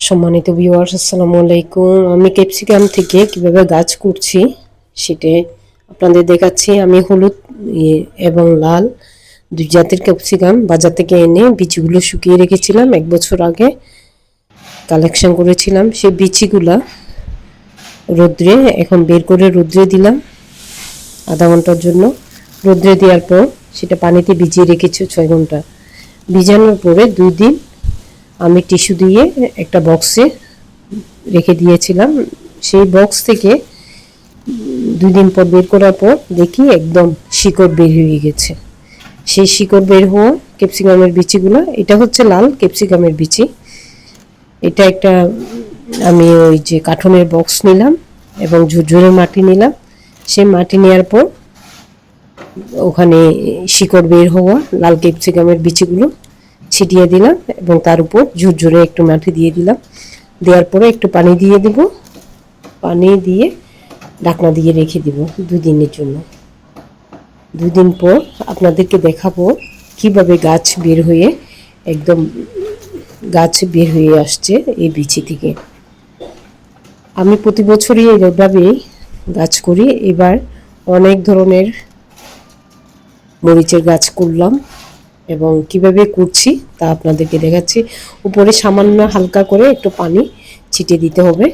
সম্মানিত ভিউয়ার্স আসসালামু আলাইকুম। আমি ক্যাপসিকাম থেকে কীভাবে গাছ করছি সেটা আপনাদের দেখাচ্ছি। আমি হলুদ এবং লাল দুই জাতের ক্যাপসিকাম বাজার থেকে এনে বীজগুলো শুকিয়ে রেখেছিলাম। এক বছর আগে কালেকশন করেছিলাম। সেই বিচিগুলা রোদ্রে, এখন বের করে রোদ্রে দিলাম আধা ঘণ্টার জন্য। রোদ্রে দেওয়ার পর সেটা পানিতে ভিজিয়ে রেখেছি ছয় ঘণ্টা। ভিজানোর পরে দুই দিন আমি টিস্যু দিয়ে একটা বক্সে রেখে দিয়েছিলাম। সেই বক্স থেকে দুই দিন পর বের করার পর দেখি একদম শিকড় বের হয়ে গেছে। সেই শিকড় বের হওয়া ক্যাপসিকামের বিচিগুলো, এটা হচ্ছে লাল ক্যাপসিকামের বিচি। এটা একটা, আমি ওই যে কাঠনের বক্স নিলাম এবং ঝুরঝুরে মাটি নিলাম। সেই মাটি নেওয়ার পর ওখানে শিকড় বের হওয়া লাল ক্যাপসিকামের বিচিগুলো ছিটিয়ে দিলাম এবং তার উপর ঝুরঝুরে একটু মাটি দিয়ে দিলাম। দেওয়ার পরে একটু পানি দিয়ে দেব। পানি দিয়ে ঢাকনা দিয়ে রেখে দিব দুই দিনের জন্য। দুই দিন পর আপনাদেরকে দেখাবো কীভাবে গাছ বের হয়ে একদম গাছ বের হয়ে আসছে এই বিচি থেকে। আমি প্রতি বছরই এইভাবেই গাছ করি। এবার অনেক ধরনের মরিচের গাছ করলাম। এবং কীভাবে করছি তা আপনাদেরকে দেখাচ্ছি। উপরে সামান্য হালকা করে একটু পানি ছিটে দিতে হবে।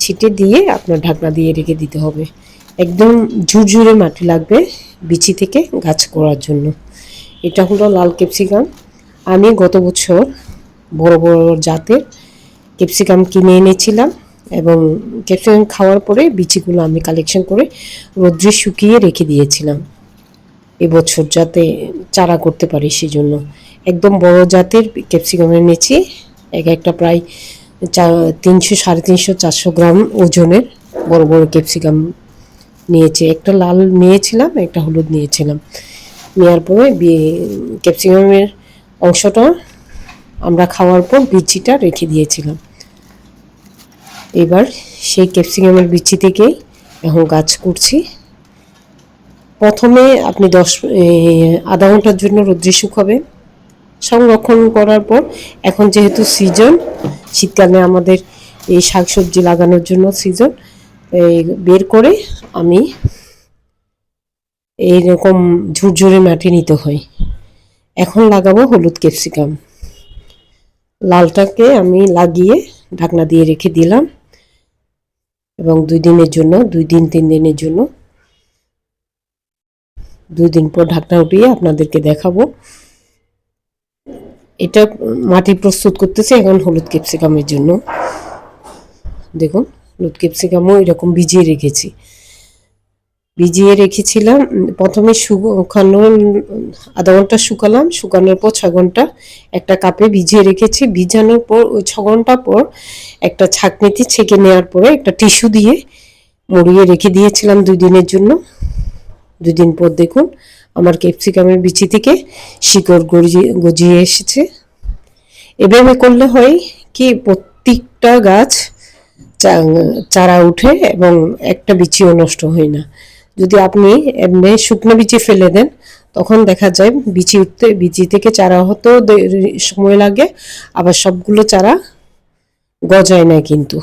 ছিটে দিয়ে আপনার ঢাকনা দিয়ে রেখে দিতে হবে। একদম ঝুরঝুরে মাটি লাগবে বিচি থেকে গাছ করার জন্য। এটা হলো লাল ক্যাপসিকাম। আমি গত বছর বড় বড় জাতের ক্যাপসিকাম কিনে এনেছিলাম এবং ক্যাপসিকাম খাওয়ার পরে বিচিগুলো আমি কালেকশন করে রোদ্রে শুকিয়ে রেখে দিয়েছিলাম। এবছর যাতে চারা করতে পারি সেই জন্য একদম বড় জাতের ক্যাপসিকাম এনেছি এক একটা প্রায় চা, তিনশো, সাড়ে তিনশো, চারশো গ্রাম ওজনের বড় বড় ক্যাপসিকাম নিয়েছি। একটা লাল নিয়েছিলাম, একটা হলুদ নিয়েছিলাম। নেওয়ার পরে ক্যাপসিকামের অংশটা আমরা খাওয়ার পর বিচিটা রেখে দিয়েছিলাম। এবার সেই ক্যাপসিকামের বিচি থেকেই এখন গাছ করছি। প্রথমে আপনি দশ আধা ঘণ্টার জন্য রোদ্রে শুকাবেন, সংরক্ষণ করার পর, এখন যেহেতু সিজন শীতকালে আমাদের এই শাকসবজি লাগানোর জন্য সিজন বের করে আমি এইরকম ঝুরঝুরে মাটি নিতে হয়। এখন লাগাবো হলুদ ক্যাপসিকাম। লালটাকে আমি লাগিয়ে ঢাকনা দিয়ে রেখে দিলাম। এবং দুই দিনের জন্য, দুই দিন, তিন দিনের জন্য দুই দিন পর ঢাকনা উঠিয়ে আপনাদেরকে দেখাবো। এটা মাটি প্রস্তুত করতেছে এখন হলুদ ক্যাপসিকামের জন্য। দেখুন, হলুদ ক্যাপসিকামও এরকম ভিজিয়ে রেখেছি। ভিজিয়ে রেখেছিলাম, প্রথমে শুকানো, আধা ঘণ্টা শুকালাম, শুকানোর পর ছ ঘণ্টা একটা কাপে ভিজিয়ে রেখেছি। ভিজানোর পর, ওই ছ ঘণ্টা পর একটা ছাঁকনিতে ছেঁকে নেওয়ার পরে একটা টিস্যু দিয়ে মুড়িয়ে রেখে দিয়েছিলাম দুই দিনের জন্য। দুই দিন পর দেখুন আমার ক্যাপসিকামের বিচি থেকে শিকড় গজিয়ে গজিয়ে এসেছে। এভাবে করলে হয় কি, প্রত্যেকটা গাছ চারা উঠে এবং একটা বিচিও নষ্ট হয় না। যদি আপনি এমনি শুকনো বিচি ফেলে দেন, তখন দেখা যায় বিচি উঠতে, বিচি থেকে চারা হতেও দে- সময় লাগে, আবার সবগুলো চারা গজায় না কিন্তু।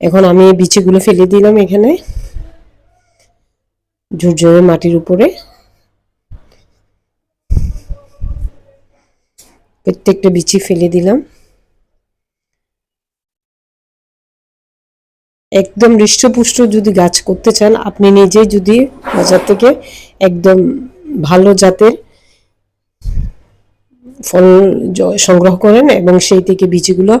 এখন আমি বিচিগুলো ফেলে দিলাম এখানে। ঝুরঝুরে মাটির উপরে। প্রত্যেকটা বিচি ফেলে দিলাম। একদম হৃষ্টপুষ্ট যদি গাছ করতে চান, আপনি নিজে যদি বাজার থেকে একদম ভালো জাতের ফল সংগ্রহ করেন এবং সেই থেকে বীজগুলো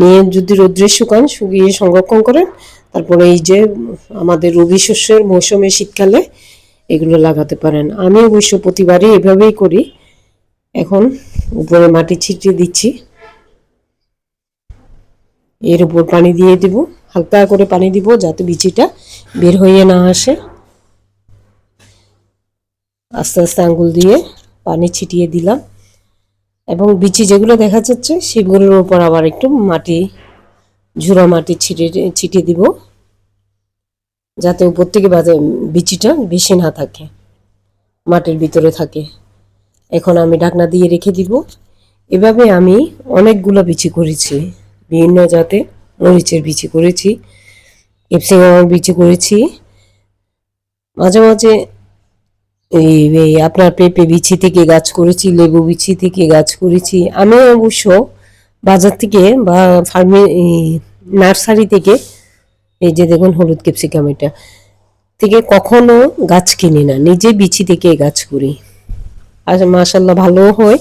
নিয়ে যদি রোদ্রে শুকান, শুকিয়ে সংরক্ষণ করেন তারপরে এই যে আমাদের রবি শস্যের মৌসুমে শীতকালে এগুলো লাগাতে পারেন। আমি অবশ্য প্রতিবারই এভাবেই করি। এখন উপরে মাটি ছিটিয়ে দিচ্ছি। এর উপর পানি দিয়ে দিব। হালকা করে পানি দিব যাতে বিচিটা বের হয়ে না আসে। আস্তে আস্তে আঙ্গুল দিয়ে পানি ছিটিয়ে দিলাম। এবং বিচি যেগুলো দেখা যাচ্ছে, সেগুলোর উপর আবার একটু মাটি ঝুরা মাটি ছিটে ছিটিয়ে দিব, যাতে উপর থেকে বাজে বিচিটা বেশি না থাকে, মাটির ভিতরে থাকে। এখন আমি ঢাকনা দিয়ে রেখে দিব। এভাবে আমি অনেকগুলো বিচি করেছি, বিভিন্ন জাতে মরিচের বিচি করেছি ক্যাপসিকামের বিচি করেছি। মাঝে মাঝে এই আপনার পেঁপে বিচি থেকে গাছ করেছি, লেবু বিচি থেকে গাছ করেছি। আমি অবশ্য বাজার থেকে বা ফার্মে নার্সারি থেকে, এই যে দেখুন হলুদ ক্যাপসিকাম এটা, থেকে কখনো গাছ কিনি না। নিজে বিচি থেকে গাছ করি। আর মাশাল্লাহ ভালোও হয়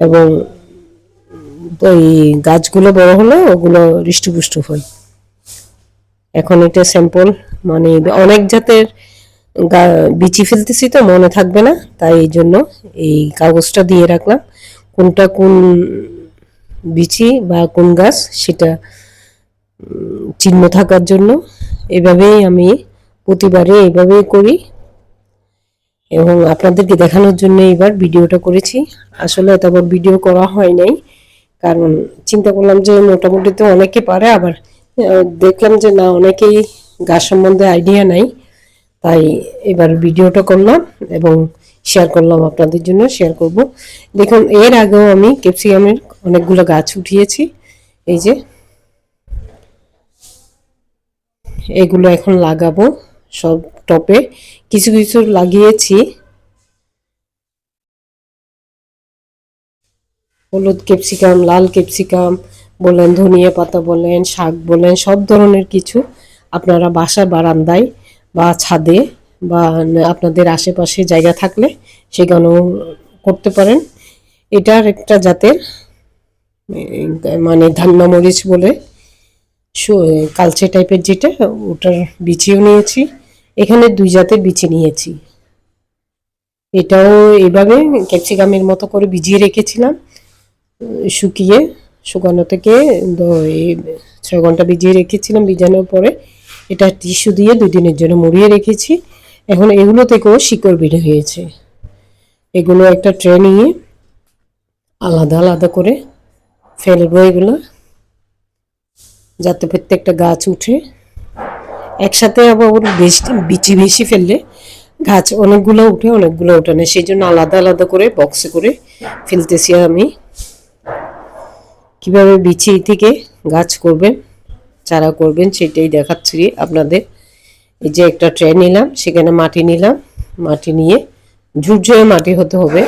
এবং ওই গাছগুলো বড় হলে ওগুলো হৃষ্টপুষ্ট হয়। এখন এটা স্যাম্পল মানে অনেক জাতের বিচি ফেলতেছি তো, মনে থাকবে না, তাই এই জন্য এই কাগজটা দিয়ে রাখলাম। কোনটা কোন বিচি বা কোন গাছ, সেটা চিহ্ন থাকার জন্য। এভাবেই আমি প্রতিবারে এইভাবেই করি। এবং আপনাদেরকে দেখানোর জন্য এবার ভিডিওটা করেছি। আসলে তারপর ভিডিও করা হয় নাই। কারণ চিন্তা করলাম যে মোটামুটি তো অনেকে পারে, আবার দেখলাম যে না, অনেকেই গাছ সম্বন্ধে আইডিয়া নাই। তাই এবার ভিডিওটা করলাম এবং শেয়ার করলাম আপনাদের জন্য শেয়ার করব। দেখুন, এর আগেও আমি ক্যাপসিকামের অনেকগুলো গাছ উঠিয়েছি। এই যে, এগুলো এখন লাগাবো সব টপে। কিছু কিছু লাগিয়েছি। হলুদ ক্যাপসিকাম, লাল ক্যাপসিকাম বলেন, ধনিয়া পাতা বলেন, শাক বলেন, সব ধরনের কিছু আপনারা বাসার বারান্দায় বা ছাদে বা আপনাদের আশেপাশে জায়গা থাকলে সেখানেও করতে পারেন। এটার একটা জাতের মানে ধান্না মরিচ বলে কালচে টাইপের যেটা, ওটার বিচিও নিয়েছি। এখানে দুই জাতের বিচি নিয়েছি। এটাও এভাবে ক্যাপসিকামের মতো করে ভিজিয়ে রেখেছিলাম। শুকিয়ে, শুকানো থেকে ছয় ঘণ্টা ভিজিয়ে রেখেছিলাম ভিজানোর পরে। এটা টিস্যু দিয়ে দুই দিনের জন্য মুড়িয়ে রেখেছি। এখন এগুলো থেকেও শিকড় বের হয়েছে। এগুলো একটা ট্রে নিয়ে আলাদা আলাদা করে ফেলব এগুলো, যাতে প্রত্যেকটা গাছ উঠে। একসাথে আবার বেশি, বিচি বেশি ফেললে গাছ অনেকগুলো উঠে অনেকগুলো উঠে না। সেই জন্য আলাদা আলাদা করে বক্সে করে ফেলতেছি আমি। কীভাবে বিচি থেকে গাছ করবেন, চারা করবেন, সেটাই দেখাচ্ছি আপনাদের। এই যে একটা ট্রে নিলাম, সেখানে মাটি নিলাম, মাটি নিয়ে ঝুরঝুরে মাটি হতে হবে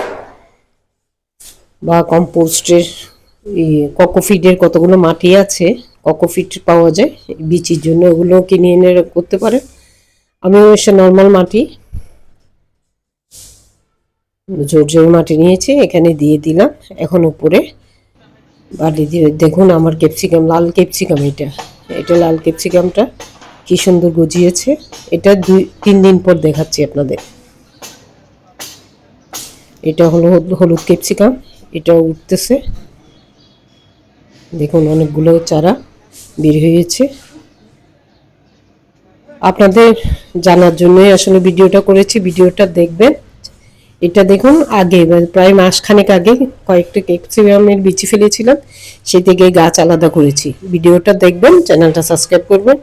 বা কম্পোস্টের ককোফিডের কতগুলো মাটি আছে ককোফিট পাওয়া যায় বিচির জন্য ওগুলো কিনে এনে করতে পারে। আমি অবশ্য নর্মাল মাটি, ঝুরঝুরে মাটি নিয়েছি, এখানে দিয়ে দিলাম, এখন উপরে বালি দিয়ে দেখুন আমার ক্যাপসিকাম লাল ক্যাপসিকাম এটা এটা লাল ক্যাপসিকামটা কি সুন্দর গজিয়েছে। এটা দুই, তিন দিন পর দেখাচ্ছি আপনাদের। এটা হলো হল- হলুদ ক্যাপসিকাম। এটা উঠতেছে। দেখুন অনেকগুলো চারা বের হয়েছে। আপনাদের জানার জন্যই আসলে ভিডিওটা করেছি। ভিডিওটা দেখবেন। এটা দেখুন আগে প্রায় মাসখানেক আগে কয়েকটা ক্যাপসিকামের বিচি ফেলেছিলাম। সেই থেকে গাছ আলাদা করেছি। ভিডিওটা দেখবেন, চ্যানেলটা সাবস্ক্রাইব করবেন।